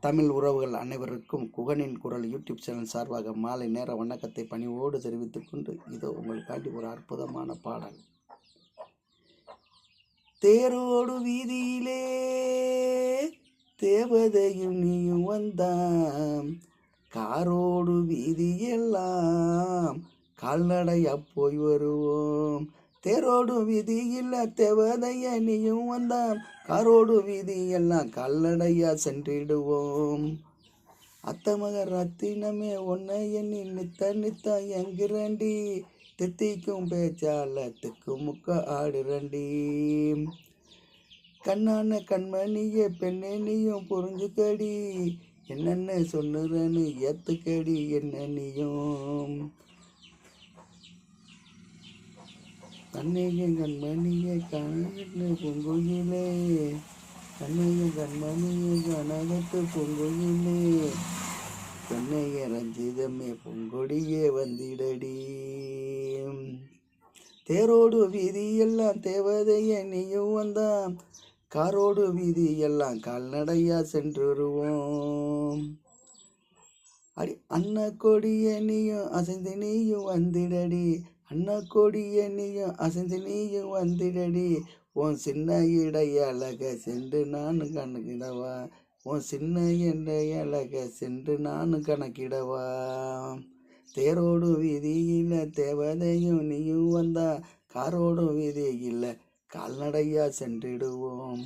தமிழ் உறவுகள் அனைவருக்கும் குகனின் குரல் யூடியூப் சேனல் சார்பாக மாலை நேர வணக்கத்தை பணிவோடு தெரிவித்துக் கொண்டு இதோ உங்களுக்காண்டி ஒரு அற்புதமான பாடல். தேரோடு வீதியிலே தேவதையும் நீயும் வந்தாம். காரோடு வீதியெல்லாம் கால்நடையா போய் வருவோம். தேரோடு வீதியில் தேவதைய நீயும் வந்தாம் விதி வீதியெல்லாம் கல்லடையா சென்றிடுவோம். அத்தமக ரத்தினமே உன்னை எண்ணி நித்த நித்த எங்கிறண்டி தித்திக்கும் பேச்சால திக்கு முக்க ஆடுறண்டி கண்ணான கண்மணியே பெண்ணே நீயும் புரிஞ்சுக்கடி. என்னென்ன சொன்னுறன்னு ஏத்துக்கடி என்ன நீயும். கண்ணையும் கண்மணியே கண்ணு பொங்குகிலே. கண்ணையும் கண்மணியை கனகத்து பொங்குகிலே. கண்ணைய ரஞ்சிதமே பொங்கொடியே வந்திடடி. தேரோடு வீதி எல்லாம் தேவதைய நீயும் வந்தான். காரோடு வீதி எல்லாம் கால்நடையா சென்றுருவோம். அடி அன்ன கொடிய நீயும் அசைந்து நீயும் வந்திடடி. அண்ணா கொடிய நீயும் அசைந்து நீயும் வந்திடடி. உன் சின்ன இடை அழக சென்று நான் கணக்கிடவா? உன் சின்ன இடை அழக சென்று நான் கணக்கிடவா? தேரோடு வீதியில் தேவதையும் நீயும் வந்தா காரோடும் வீதியில் கால்நடையா சென்றிடுவோம்.